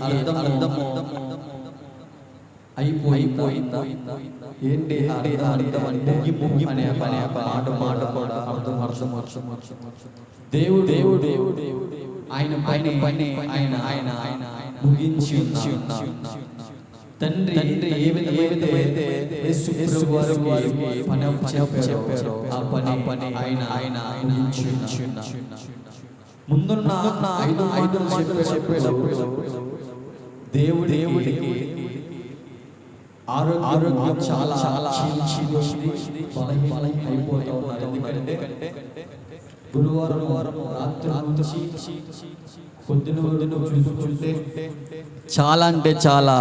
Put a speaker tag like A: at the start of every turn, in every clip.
A: దానికి అర్థము అయిపోయిందా? ఏంటి అర్థం అంటే అనే అనే మాట మాట కూడా అర్థం అర్థం అర్థం దేవుడు దేవుడు దేవుడు ఆయన పని పని ఆయన ఆయన ఆయన ముగించి ఉన్నాడు. తండ్రి తండ్రి ఏ విధ ఏ విధమైతే యేసు యేసు వారికి పని చెప్పారో ఆ పని పని ఆయన ఆయన ముగించి ఉన్నాడు. ముందున్న ఐదు ఐదు మాటలు చెప్పేటప్పుడు దేవుడు దేవుడికి ఆరోగ్యం ఆరోగ్యం చాలా చాలా క్షీణించింది బలహీన అయిపోతూ ఉన్నారు ఎందుకంటే గురువారం వారం రాత్రి నుంచి పొద్దున పొద్దున చూసుకుంటే చాలా అంటే చాలా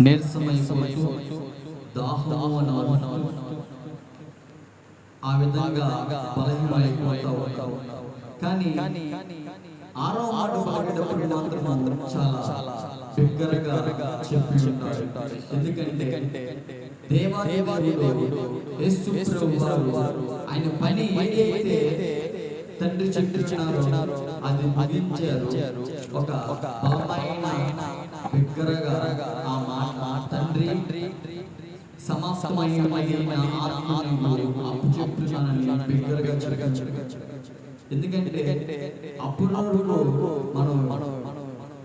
A: నీరసమైపోతూ దాహము అని ఆ విధంగా బలహీనమైపోతూ ఉంటావు కానీ ఆరో మాట పలికేటప్పుడు మాత్రం మాత్రం చాలా బిగ్గరగా చెప్పి ఎందుకంటే యేసు ప్రభు వారు ఆయన పని ఏదైతే తండ్రి చెప్తున్నారో అది ముగించారు. ఒక బలమైన బిగ్గరగా ఆ మాట తండ్రి సమాప్తమైన ఆత్మను బిగ్గరగా ఎందుకంటే అప్పుడు మనం మనం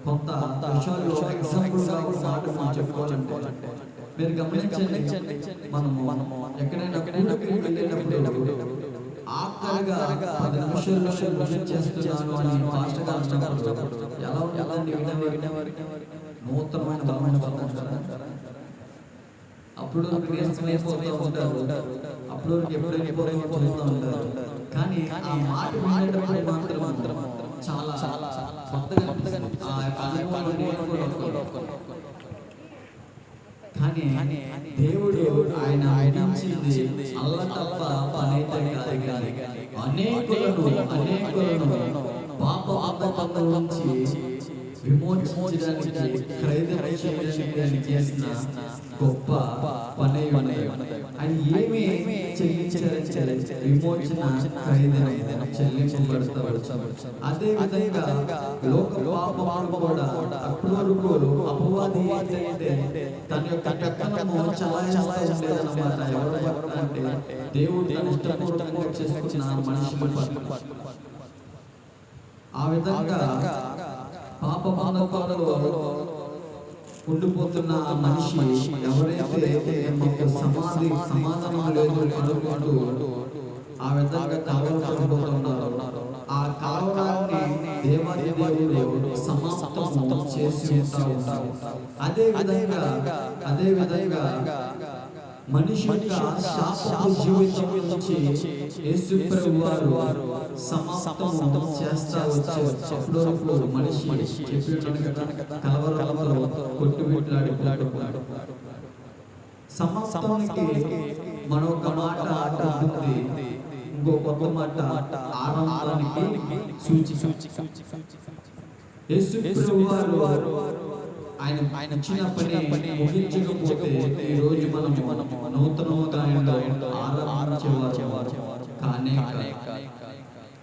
A: కొంత విషయాల్లో ఎగ్జాంపుల్గా ఒక మాట మనం చెప్పుకోవాలంటే మీరు గమనించండి మనము మనము ఎక్కడైనా వెళ్ళేటప్పుడు ఆఖరిగా పది నిమిషాలు చేస్తున్నాను అని ఎలా ఉంటుందండి వినవారు వినేవారు నూతనమైన బలమైన అప్పుడు ఉంటారు? అప్పుడు ఎప్పుడు వెళ్ళిపోతూ పోతూ ఉంటారు? కానీ ఆ మాట వినేటప్పుడు మాత్రం మాత్రం చాలా చాలా కొత్తగా కానీ దేవుడు ఆయన విధించింది అల్ల తప్ప పనైతే కాదు కానీ అనేకులను అనేకులను పాప పాప నుంచి విమోచించడానికి ఖైదు చేసిన గొప్ప పని ఆయన ఏమి విమోచన చెల్లించబడతాడు అదే విధంగా లోక పాపములు కూడా అప్పుడు వరకు అపవాది ఏంటంటే తన యొక్క పెత్తనము ఉండేదన్నమాట. ఎవరు అంటే దేవుడు తన ఇష్టపూర్వకంగా చేసుకున్న మనిషి పట్ల. ఆ విధంగా పాప బంధకాలలో ఉండిపోతున్న ఆ మనిషి ఎవరైతే సమాధి సమాధానం లేదు అనుకుంటూ ఆ విధంగా కలవరపడిపోతున్నారో ఆ కలవరాన్ని దేవాది దేవుడు సమాప్తం చేసి ఉంటారు. అదే విధంగా అదే విధంగా మనిషి శాశ్వత జీవితం నుంచి యేసు ప్రభు వారు సమాప్తం చేస్తా వచ్చేటప్పుడు వరకు మనిషి చెప్పి కదా కలవరలతో కొట్టుబిట్లాడి సమాప్తానికి మరొక మాట ఉంటుంది ఇంకో కొత్త మాట ఆరంభానికి సూచి సూచి యేసు ప్రభు వారు ఆయన ఆయన ఇచ్చిన పని ముగించకపోతే ఈ రోజు మనం నూతనంగా ఆయనలో ఆరాధించేవారు కానే.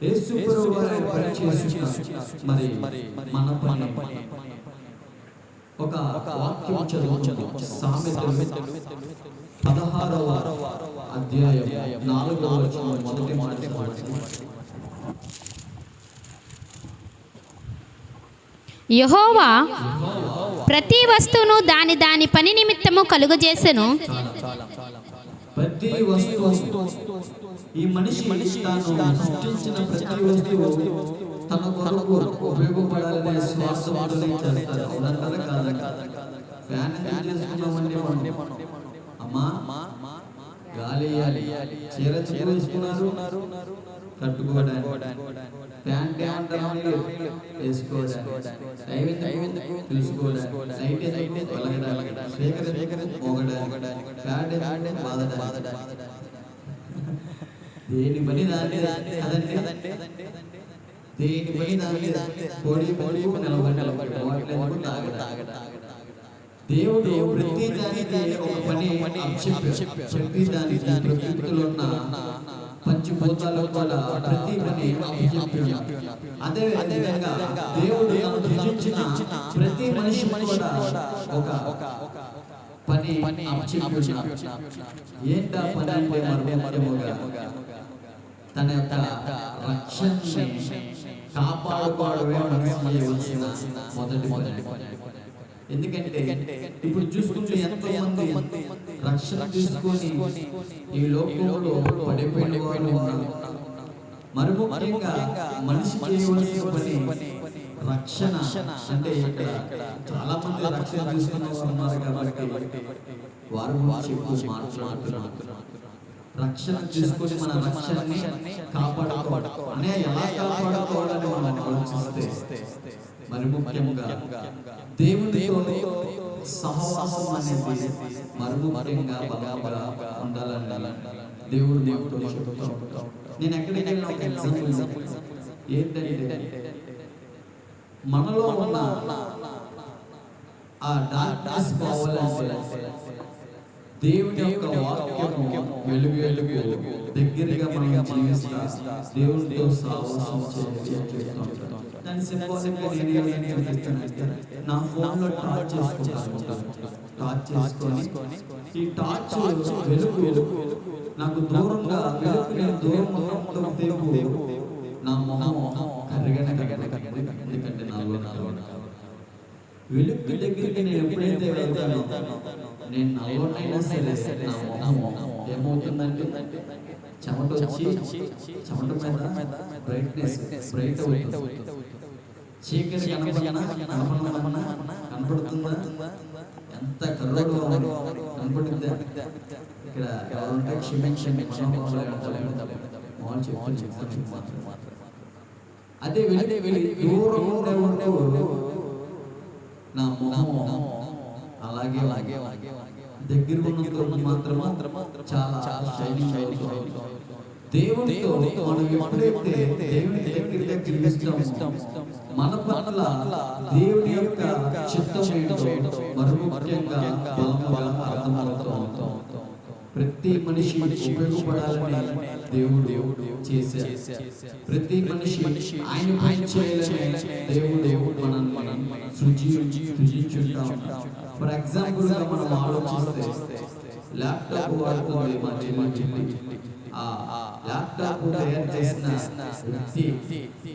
A: యేసు ప్రభు వారు మరి మన పని ఒక వాక్యం చదువు సామెతలు పదహారవ అధ్యాయం నాలుగవ వచనం మొదటి మాట
B: యహోవా ప్రతి వస్తువును దాని దాని పని నిమిత్తము కలుగజేసెను.
A: ప్రతి వస్తువు ఈ మనిషి మనిషి సృష్టించిన ప్రతి వస్తువు తన కొరకు ఉపయోగపడాలనే చేస్తారు ఫ్యాన్ మనం? అమ్మా గాలి చీర చీర కట్టుకోవడానికి. ప్యాంట్ ఏమంటామని వేసుకోవడానికి టైం ఎందుకు వెలగడానికి ప్యాంట్ బాధడానికి దేని పని దాన్ని దేని పని దాన్ని నిలబడి నిలబడి వాటిని దేవుడు ప్రతి దానికి ఒక పని చెప్పి చెప్పి దానికి ప్రకృతిలో ఉన్న పంచిపోతాలు కూడా ప్రతి పని అదే విధంగా దేవుడు సృజించిన ప్రతి మనిషి కూడా ఒక పని పని ఏంటా పని మర్మోగా తన యొక్క రక్షణ కాపాడుకోవడమే మొదటి మొదటి ఎందుకంటే ఇప్పుడు చూసుకుంటే ఎంతో మంది రక్షణ తీసుకొని ఈ లోకంలో పడిపోయిన వారు ఉన్నారు. మరి ముఖ్యంగా మనిషి చేయవలసిన పని రక్షణ. అంటే ఇక్కడ చాలా మంది రక్షణ తీసుకుని ఉన్నారు కాబట్టి వారు ఎక్కువ మాట్లాడుతున్నారు రక్షణ తీసుకొని మన రక్షణని కాపాడుకోవడం. అనే ఎలా కాపాడుకోవాలని మనం ఆలోచిస్తే మరి ముఖ్యంగా దేవునితో సహవాసం అనేది మరుగు ముఖ్యంగా బలంగా ఉండాలని దేవుడు మాతో చెప్తూ నేను ఎక్కడికి ఒక ఎగ్జాంపుల్ ఏంటంటే మనలో ఉన్న ఆ డార్క్నెస్ పోవాలంటే దేవుని యొక్క వాక్యము వెలుగు వెలుగు వెలుగు. దగ్గరగా మనం జీవిస్తా దేవునితో సావాసం ఉంటాను. దాని సింబాలిక్గా నేను ఏం చేస్తానంటే నా ఫోన్లో టార్చ్ చేసుకుంటాను టార్చ్ చేసుకొని ఈ టార్చ్ వెలుగు వెలుగు నాకు దూరంగా నేను దూరం నా మొహం కరిగన కరిగన ఎందుకంటే నాలో నాలో వెలుగు దగ్గరికి నేను ఎప్పుడైతే వెళ్తానో నేను నల్లోనైనా సరే నా మొహం ఏమవుతుందంటే చెమట వచ్చి చెమట మీద బ్రైట్నెస్ బ్రైట్ అవుతుంది. చీకటి కనపడనా కనపడమన్నా కనపడుతుందా? ఎంత కరుడు కనపడుతుందా ఇక్కడ ఎవరుంటే క్షమించండి అదే వెళ్ళి వెళ్ళి దూరం ఉండే ఉండే నా మొహం అలాగే అలాగే దగ్గర ఉన్నంత మాత్రం మాత్రం చాలా షైనింగ్ మనం ఎప్పుడైతే దేవుని దగ్గర దగ్గర ఇష్టం మన పట్ల దేవుని యొక్క చిత్తం మరి ముఖ్యంగా ప్రతి మనిషి ఉపయోగపడాలని దేవుడు దేవుడు ప్రతి మనిషి ఆయన పని చేయాలని దేవుడు మనం మనం సృజి సృజించుంటాం ఫర్ ఎగ్జాంపుల్గా మనం ఆలోచిస్తే ల్యాప్టాప్ వాడుతుంది మా చెల్లి ఆ ల్యాప్టాప్ తయారు చేసిన వ్యక్తి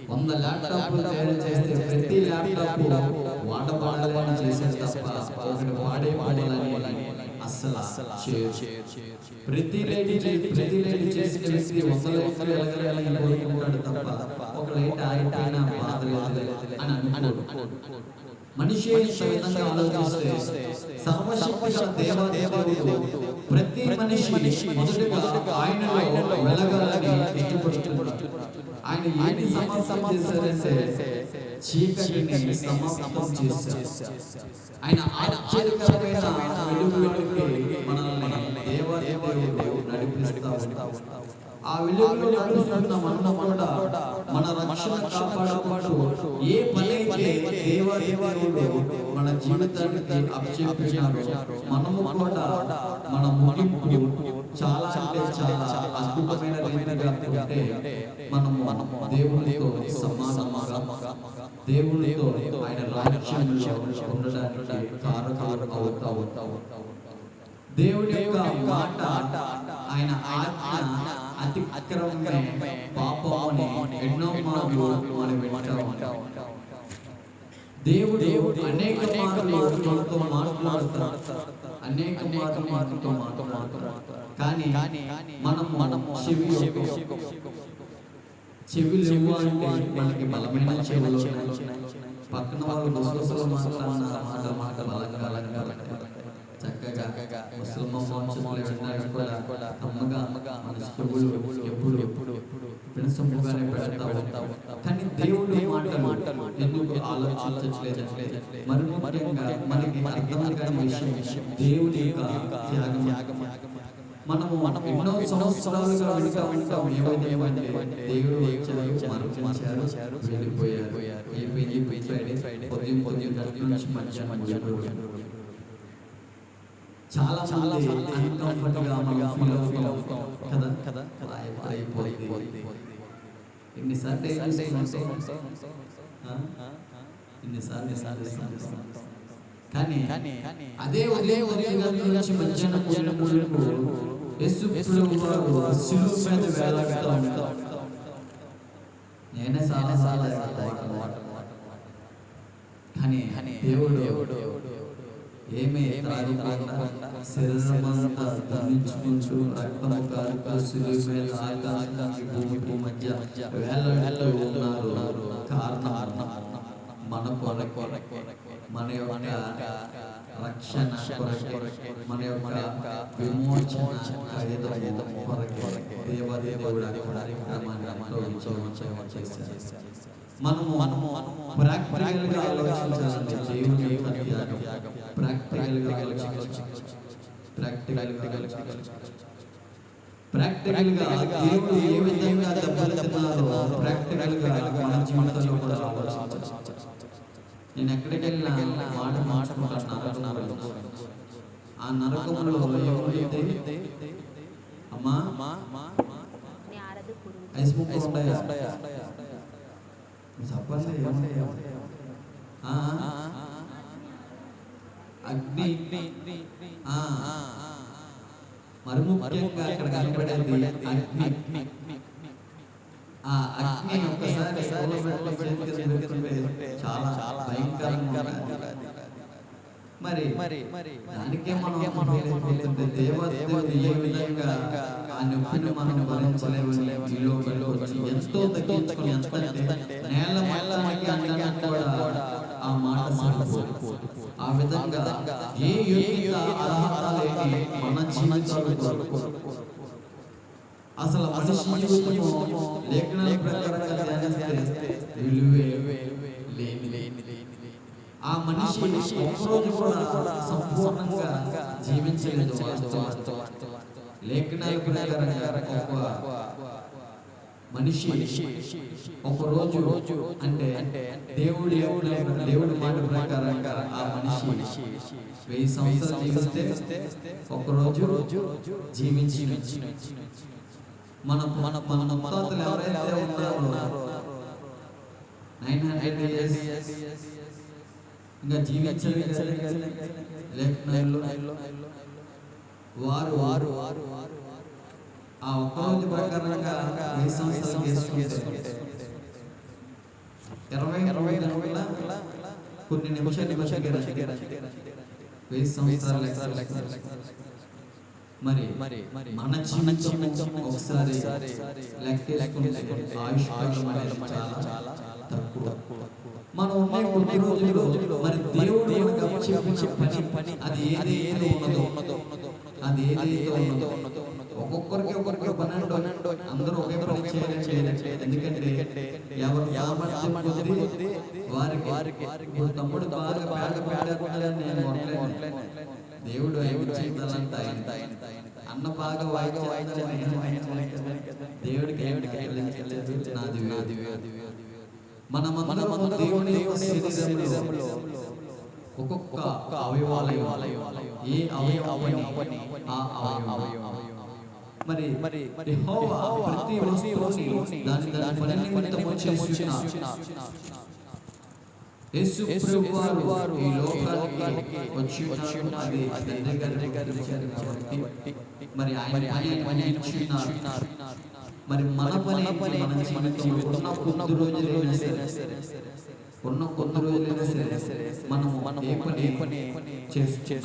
A: వంద ల్యాప్టాప్ తయారు చేస్తే ప్రతి ల్యాప్టాప్ వాడబడాలని చేసే తప్ప ఒకటి వాడే వాడాలని అస్సలు చేయరు ప్రతి లైట్ ప్రతి లైట్ చేసిన వ్యక్తి వంద లైట్లు ఎలగలని కోరుకుంటాడు తప్ప ఒక లైట్ ఆగిపోయినా బాధ లేదు అని అనుకోడు. మనిషి విధంగా ఆలోచిస్తే సర్వశక్తి గల దేవ దేవుడు ప్రతి మనిషి మొదటగా ఆయనలో వెలగాలని ఇష్టపడుతున్నాడు ఆయన ఏది సమాప్తం చేశారంటే చీకటిని సమాప్తం చేశారు ఆయన ఆశ్చర్యకరమైన వెలుగు వెలుగుకి మనల్ని దేవాదేవుడు నడిపిస్తా ఉంటాడు ఆ వెలుగులో నడుస్తున్న మనం కూడా మన రక్షణ కాపాడబడు ఏ పని అయితే దేవాదేవుడు మన జీవితానికి అప్పచెప్పినారో మనము కూడా మన ముగింపు చాలా అంటే చాలా అద్భుతమైన రీతిగా ఉంటే మనము దేవునితో సమానముగా దేవునితో ఆయన రాజ్యంలో ఉండడానికి కారకాలు అవుతా ఉంటావు దేవుని యొక్క మాట ఆయన ఆజ్ఞ అతి అక్రమమే పాపమని ఎన్నో మార్లు మనం వింటూ దేవుడు అనేక మార్లు మనతో మాట్లాడతాడు అనేక మార్లు మనతో మాట్లాడతాడు కానీ మనం మనం చెవి చెవి లేవు అంటే మనకి బలమైన చెవులు. పక్కన వాళ్ళు మాట్లాడిన మాట మాట బలంగా బలంగా. కూడా అమ్మగా అమ్మగా మన ఎప్పుడు ఎప్పుడు పెడతా కానీ దేవుడు మాటలు ఎందుకు ఆలోచించట్లేదు? మరి ముఖ్యంగా మనకి అర్థం కాని విషయం దేవుడి యొక్క త్యాగం. మనము ఎన్నో సంవత్సరాలుగా వింటా. ఉంటాం ఏమైంది? ఏమైంది? దేవుడు వచ్చారు మరణించారు వెళ్ళిపోయారు. అయిపోయింది ఫ్రైడే ఉదయం ఉదయం గంటల నుంచి చాలా చాలా అన్కంఫర్ట్గా మనం ఫీల్ అవుతాం కదా? కదా? అయిపోయింది. ఎన్నిసార్లు ఏం చేస్తాం? ఆ? ఎన్నిసార్లు ఎన్నిసార్లు కానీ అదే నుంచి మూడు మూడుకు యేసు ప్రభువు వారు శిలువ మీద వేలాడుతూ నేనే చాలా చాలా కానీ దేవుడు ఏమీ త్రాగకుండా శరీరమంతా ధరించుకుంటూ రక్తము కారుతూ ఆకాశానికి భూమికి మధ్య వేలాడుతూ ఉన్నారు. కారణం మన కొరకు మన యొక్క రక్షణ మన యొక్క విమోచన ఖైదము దేవదేవుడు కార్యక్రమాన్ని చేశారు. మనము మనము ప్రాక్టికల్గా ఆలోచించాలి. దేవుని యొక్క త్యాగం ప్రాక్టికల్గా ఆలోచించాలి. ప్రాక్టికల్గా ఆలోచించాలి ప్రాక్టికల్గా దేవుడు ఏ విధంగా దెబ్బతిన్నారో ప్రాక్టికల్గా మన జీవితంలో కూడా ఆలోచించాలి నేను ఎక్కడికి వెళ్ళినా మాట మాట్లాడుకుంటాను నరకం ఆ నరకంలో ఏమైతే అమ్మా ఐస్ ముక్క చెప్పండి అగ్ని. ఆ, మరి ముఖ్యంగా అక్కడ కనపడేది అగ్ని. ఆ అగ్ని ఒక్కసారి చాలా భయంకరంగా ఉంటుంది. మరి మరి దానికే మనం మనం దేవదేవుడు ఏ విధంగా ఆ నొప్పిని మనం వచ్చి ఎంతో తగ్గించుకొని ఎంత నేల అనడానికి కూడా ఆ మాట సరిపోదు. ఆ విధంగా ఏ యోగ్యత అర్హత లేని మన జీవితాలు అసలు మనిషి జీవితము లేఖనాల ప్రకారంగా ధ్యానిస్తే విలువే లేని లేని ఆ మనిషి ఒక్కరోజు కూడా సంపూర్ణంగా జీవించలేదు వాస్తవం మనిషి ఒక రోజు రోజు అంటే దేవుడి యొక్క- దేవుడి మాట ప్రకారంగా ఆ మనిషి వెయ్యి సంవత్సరాలు జీవిస్తే ఒక రోజు రోజు జీవించి మన మన మన ముత్తాతలు ఎవరైతే ఉన్నారో నైన్ హండ్రెడ్ ఇయర్స్ ఇంకా జీవించలే వారు వారు వారు వారు ఆ ఒక్క రోజు ప్రకారంగా వెయ్యి సంవత్సరం చేసుకుంటే ఇరవై ఇరవై గంటల కొన్ని నిమిషాలు నిమిషాలు వెయ్యి సంవత్సరాలు లెక్క మరి మరి మన జీవితం ఒకసారి లెక్క ఆయుష్ ఆయుష్ అనేది చాలా తక్కువ. మనం ఉండే కొద్ది రోజులు మరి దేవుడు మనకు పని పని అది ఏదైతే ఉన్నదో అది ఏదైతే ఉన్నదో ఒక్కొక్కరికి ఒక్కొక్కరికి పన్నెండు అందరూ ఒకే పని చేయలేం చేయలేం ఎందుకంటే ఎవరు వారికి వారికి తమ్ముడు బాగా పేడకుండాలని నేను దేవుడు చేయాలంట ఆయన అన్న బాగా వాయిద్యం దేవుడికి దేవుడికి నాది నాది మనమందరం దేవుని శరీరంలో ఒక్కొక్క అవయవాలయం ఏ అవయవాన్ని ఆ అవయవం మరి మరి ప్రతి వస్తువుని దాని నిమిత్తము. యేసు ప్రభువారు ఈ లోకానికి వచ్చి ఉన్నారు. అది తండ్రి గారి గారి విచారణ కాబట్టి మరి ఆయన పని పని ఇచ్చి ఉన్నారు. మరి మన పని పని మన జీవితంలో ఉన్న రోజులైనా సరే ఉన్న కొద్ది రోజులైనా సరే మనం మనం ఏ పని ఏ పని చేస్తూ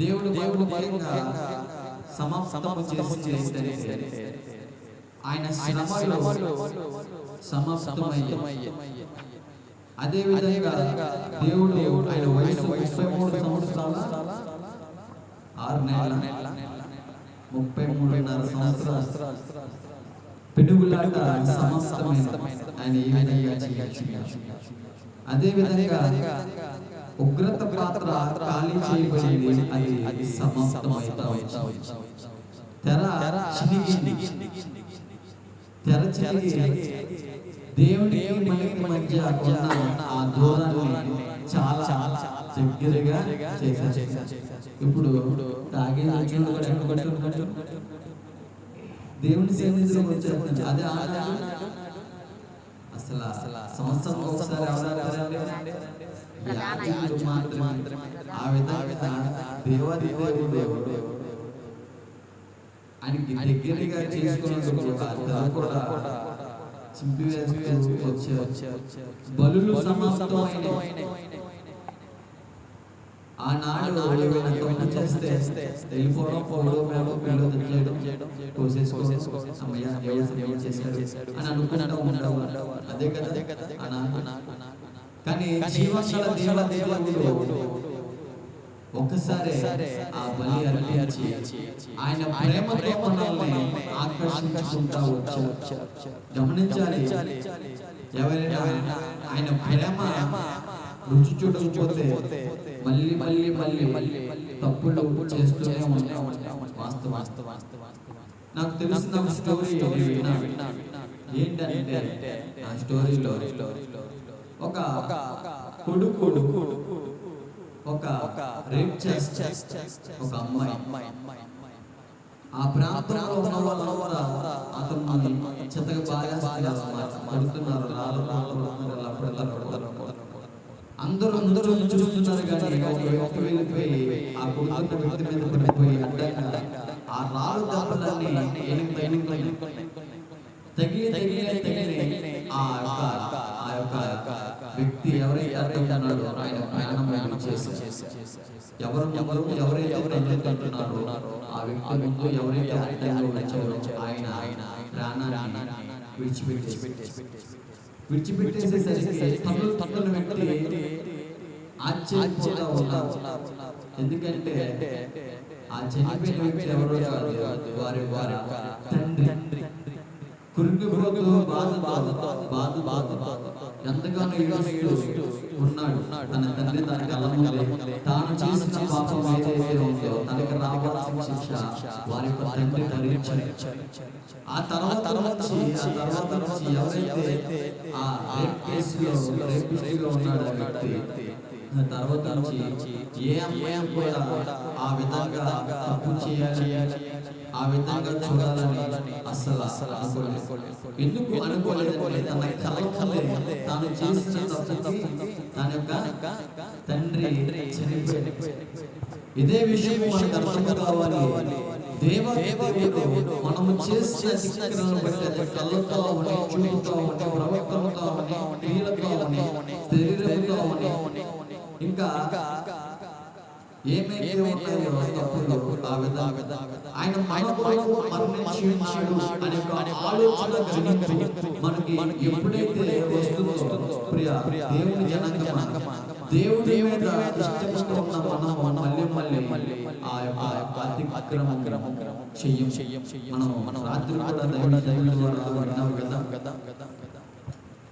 A: దేవుడు దేవుడు ముఖ్యంగా సమాప్తము చేసి ఏంటంటే ఆయన శ్రమలో సమాప్తమయ్యే. అదే విధంగా దేవుడు ఆయన వయసు ముప్పై మూడు సంవత్సరాల ఆరు నెలల ముప్పై మూడున్నర సంవత్సరాలు ఆయన ఏ విధంగా అదే విధంగా ఉగ్రత పాత్ర ఖాళీ చేయబడింది. అది సమాప్తమైతా వచ్చింది తెర తెర చినిగి దేవునికి మనకి మధ్య ఉన్న ఆ దూరాన్ని చాలా దగ్గరగా చేశారు. ఇప్పుడు తాగే దేవుని సన్నిధిలో వచ్చేస్తుంది అదే అసలు అసలు సంవత్సరం ఒకసారి ఎవరు మాత్రమే. ఆ విధంగా దేవాది దేవుడు ఆయనకి దగ్గరగా అతను కూడా చింపివేస్తూ వచ్చే బలులు సమాప్తమైన ఆనాడు ఏమైనా తప్పు చేస్తే వెళ్ళిపోవడం పోవడం మేడం పిల్లలు చేయడం కోసేసుకో అమ్మయ్య దేవుడు చేశాడు అని అనుకుంటూ ఉండవు అదే కదా అనా కానీ జీవగల దేవ దేవుడు ఒక్కసారి ఆ బలి అర్పించి ఆయన ప్రేమతో మనల్ని ఆకర్షించుకుంటా వచ్చారు. గమనించాలి. ఎవరైనా ఆయన ప్రేమ రుచి చూడకపోతే మళ్ళీ మళ్ళీ మళ్ళీ మళ్ళీ తప్పులు చేస్తూనే ఉంటాం. వాస్తవ. వాస్తవ నాకు తెలిసిన స్టోరీ ఏంటంటే ఆ స్టోరీలో ఒక కొడుకు ఒక రేప్ చేస్తే ఒక అమ్మాయి. ఆ ప్రాంతంలో ఉన్న వాళ్ళంతా అతను చెత్తగా అన్నమాట. కొడుతున్నారు రాళ్ళు రాళ్ళు కొడతారు. అందరూ అందరూ చూస్తున్నారు కానీ ఒక వ్యక్తి వెళ్ళిపోయి ఆ కొడుతున్న వ్యక్తి మీద పడిపోయి ఆ రాళ్ళు దెబ్బలన్నీ తగిలి తగిలి తగిలి ఆ వ్యక్తి ఎవరైతే అడ్డుకున్నాడో ఆయన ప్రాణం ఆయన చేసి. ఎవరు ఎవరు ఎవరైతే ఎవరైతే అంటున్నారో ఆ వ్యక్తి ముందు ఎవరైతే వచ్చారో ఆయన ఆయన ప్రాణాన్ని విడిచిపెట్టేసి విడిచిపెట్టేసేసరికి తన్నులు తన్నుల వ్యక్తి ఆశ్చర్యపోతా ఉన్నారు. ఎందుకంటే ఆ చనిపోయిన వ్యక్తి ఎవరో కాదు వారి వారి తండ్రి. బాధ బాధ బాధ బాధ ఎంతగానో ఏడుస్తూ ఉన్నాడు. తన తండ్రి తన కళ్ళ ముందే తాను చేసిన పాపం ఏదైతే ఉందో తనకు రావాల్సిన శిక్ష వారి యొక్క తండ్రి భరించాడు. ఆ తర్వాత వచ్చి ఆ తర్వాత వచ్చి ఎవరైతే ఆ రేప్ కేసులో రేపిస్టుగా ఉన్నాడు ఆ వ్యక్తి తర్వాత నుంచి ఏ అమ్మాయి కూడా ఆ విధంగా తప్పు చేయాలి ఆ విధంగా చూడాలని అసలు అనుకోలేదు. ఎందుకు అనుకోలేదు. తన తాను చేసిన తన యొక్క తండ్రి ఇదే విషయం మనకు అర్థం కావాలి. దేవ దేవుడు మనము చేసిన శిక్షణను బట్టి కళ్ళతో చూపుతో ప్రవర్తనతో క్రియలతో శరీరంతో ఇంకా ఏమైతే ఉన్నాయో తప్పులు ఆ విధంగా. ఆయన మన మరణించాడు అనే ఆలోచన గ్రహింపు మనకి ఎప్పుడైతే వస్తుందో ప్రియ దేవుని దేవుడి మీద మనం మళ్ళీ మళ్ళీ ఆ యొక్క అతిక్రమం చెయ్యం. మనం రాత్రి కూడా దైవ దైవ కదా?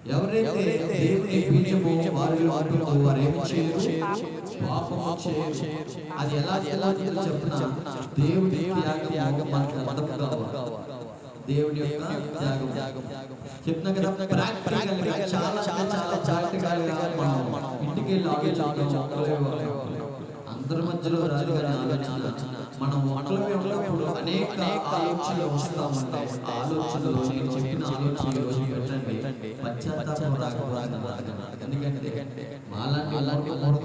A: ఎవరైతే దేవుని బీజము వారిలో ఉంటుందో వారు ఏమి చేయరు? పాపము చేయరు. అది ఎలా ఎలా చెప్తున్నా. దేవుడి త్యాగం మనకు అర్థం కావాలి దేవుడి యొక్క త్యాగం చెప్తున్నా కదా ప్రాక్టికల్గా చాలా చాలా ప్రాక్టికల్గా మనం మనం ఇంటికి వెళ్ళి ఆలోచించాం అందరి మధ్యలో రాజుగారి ఆలోచన మనం ఉన్నప్పుడు అనేక ఆలోచనలు వస్తూ ఉంటాయి ఆ ఆలోచనలు నేను చెప్పిన ఆలోచనలు రోజు పెట్టండి. పశ్చాత్తాపం రాకపోతే ఎందుకంటే మాలాంటి అలాంటి మూడు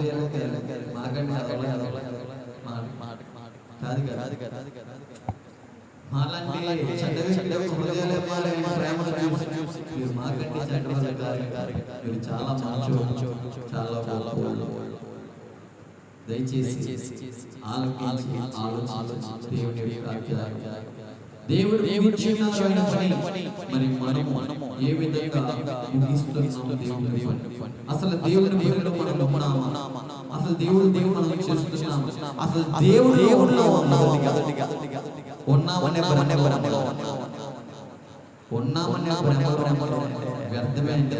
A: మాకంటే అదవలేదు కాదు. కాదు కాదు మాలాంటి చెడ్డ వ్యక్తుల హృదయాలు ఇవ్వాలని ప్రేమను చూసి మీరు మాకంటే చెడ్డ వాళ్ళు కాదు. మీరు చాలా చాలా గొప్పవాళ్ళు. దయచేసి ఆలోచించి ఆలోచించి దేవుని దేవుడు దేవుడు మరి మనము ఏ విధంగా దేవుని అసలు దేవుని దేవుడు మనలో ఉన్నామా? అసలు దేవుడు దేవుడు మనం చేస్తున్నాము? అసలు దేవుడు దేవుడులో ఉన్నామనే ఉన్నామనే వ్యర్థమే అంటే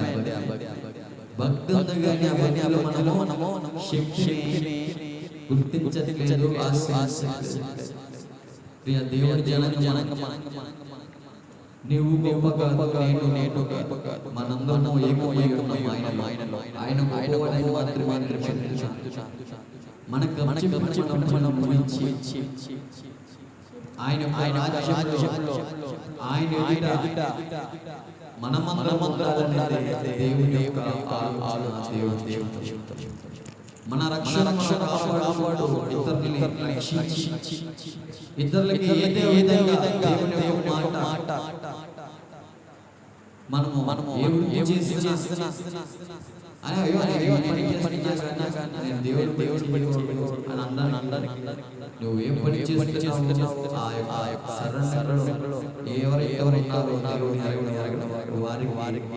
A: భక్తి ఉంది కానీ ఆ భక్తిలో మనము మనము శక్తిని ఆశించట్లేదు ప్రియ దేవుడి జనక జనక నీవు గొప్ప కాదు నేను నేను గొప్ప మనందరము ఏకమై ఉన్నాం ఆయనలో. ఆయనలో. ఆయన గొప్పవాడైన మాత్రమే నిర్మించాడు మన కప్చి మనం మనం ఆయన ఆయన రాజ్యంలో ఆయన ఎదుట మనమందరం ఉండాలనేది దేవుని యొక్క ఆలోచన దేవుని దేవుని మన రక్షణ రక్షణ కాపాడు ఇతరులని రక్షించి ఇతరులకి ఏదే విధంగా దేవుని యొక్క మాట మనము మనము ఏ చేస్తున్నా పని దేవుడు దేవుడు పని అని అన్నాను అన్నాను నువ్వు ఏం పని చేస్తున్నావు ఆ యొక్క ఆ యొక్క సరళలో ఎవరు ఎవరు ఉన్నారో దేవుని ఎరగని ఎరగని వారి వారికి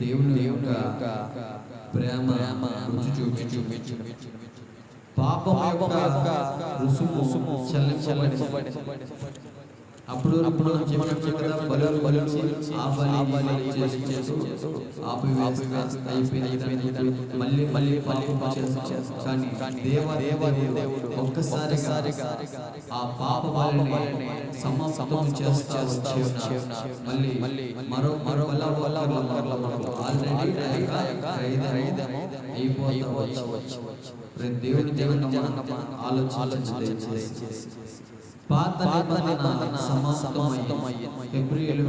A: దేవుని దేవుని యొక్క ప్రేమ రుచి చూపి చూపించు పాపం యొక్క రుసుము రుసుము చెల్లించబడి అప్పుడు అప్పుడు కదా బలు బలు ఆ బలి బలి చేసి చేసి ఆపివేసి అయిపోయింది మళ్ళీ మళ్ళీ పాపం చేస్తాం. కానీ దేవ దేవ దేవుడు ఒక్కసారిగా ఆ పాప బలిని చేస్తా వచ్చి ఉన్నారు. మళ్ళీ మళ్ళీ మరో మరో వల్ల వల్ల వల్ల మనకు ఆల్రెడీ అయిపోతా వచ్చు దేవుని దేవుని ఆలోచన పాత నిబంధన సమాప్తమయ్యి ఎబ్రియులు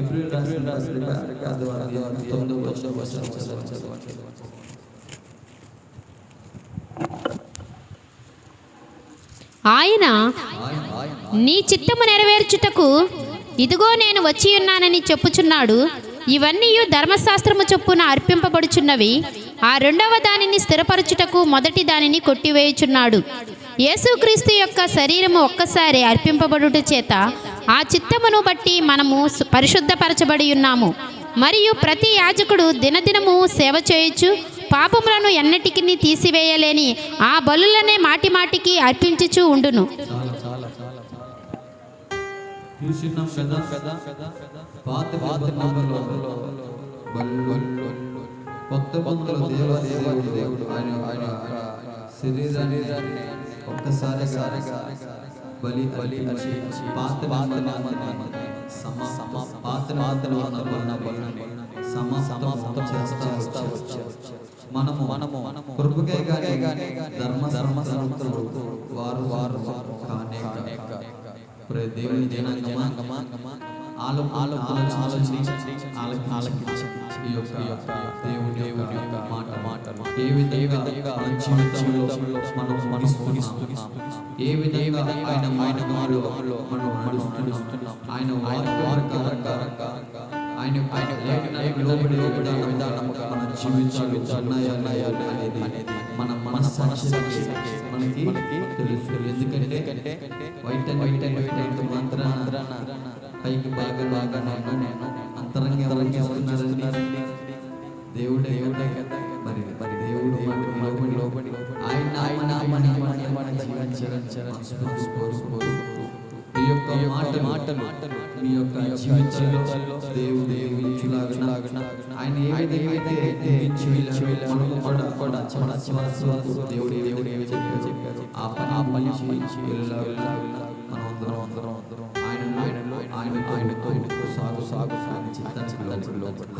A: ఎబ్రియులు రాసిన పత్రిక పదవ అధ్యాయం తొమ్మిదవ వచనం చదవండి.
B: ఆయన
A: ఆయన ఆయన
B: నీ చిత్తము నెరవేర్చుటకు ఇదిగో నేను వచ్చి ఉన్నానని చెప్పుచున్నాడు ఇవన్నీ ధర్మశాస్త్రము చొప్పున అర్పింపబడుచున్నవి ఆ రెండవ దానిని స్థిరపరచుటకు మొదటి దానిని కొట్టివేయుచున్నాడు యేసుక్రీస్తు యొక్క శరీరము ఒక్కసారి అర్పింపబడుట చేత ఆ చిత్తమును బట్టి మనము పరిశుద్ధపరచబడి ఉన్నాము. మరియు ప్రతి యాజకుడు దినదినము సేవ చేయొచ్చు పాపములను ఎన్నటికి తీసివేయలేని ఆ బలులనే మాటి మాటికి అర్పించుచూ ఉండును.
A: చాలా దేవుడు ఆయన ఆయన శరీరాన్ని పాత పాత నిబంధనలో బల్లు కొత్త బంధువుల దేవ దేవుడు దేవుడు ఆయన ఆయన శరీరాన్ని ఒక్కసారి బలి బలి పాత పాత సమ సమ పాత నిబంధన బలి సమాప్తం చేస్తా వచ్చారు మనము మనము కృపకే గాని ధర్మ ధర్మ సంతులు వారు వారు వారు కానే కాక ప్రే దేవుని జనాంగమా ఆలో ఆలో ఆలోచించి ఆలకించి ఈ యొక్క దేవుని దేవుని యొక్క మాట మాట ఏ విధంగా మన జీవితంలో మనం మనస్తునిస్తున్నాం ఏ విధంగా ఆయన ఆయన మార్గంలో మనం నడుస్తున్నాం ఆయన ఆయన ఆయన లోబడి మన అనేది మన మన మనస్సాక్షికి మనకి తెలుసు ఎందుకంటే white and white and white and మంత్రాన పైకి బాగా బాగా నేను అంతరంగ ఎవరికి వస్తున్నారండి దేవుడే దేవుడే కదా మరి మరి దేవుడు మాటకు లోబడి ఆయన ఆయన ఈ యొక్క మాట మాటలు మీ యొక్క జీవితంలో దేవుడు దీవించులాగున ఆయన ఏ విధంగా అయితే మనకు కూడా కూడా శ్వాస దేవుడు దేవుడు ఏమి చెప్పారు ఆ పని ఆ పని మనం అందరం అందరం అందరం. ఆయనలో ఆయనతో ఆయనతో సాగు సాగు సాగు చిత్తానికి లోపడి లోపడి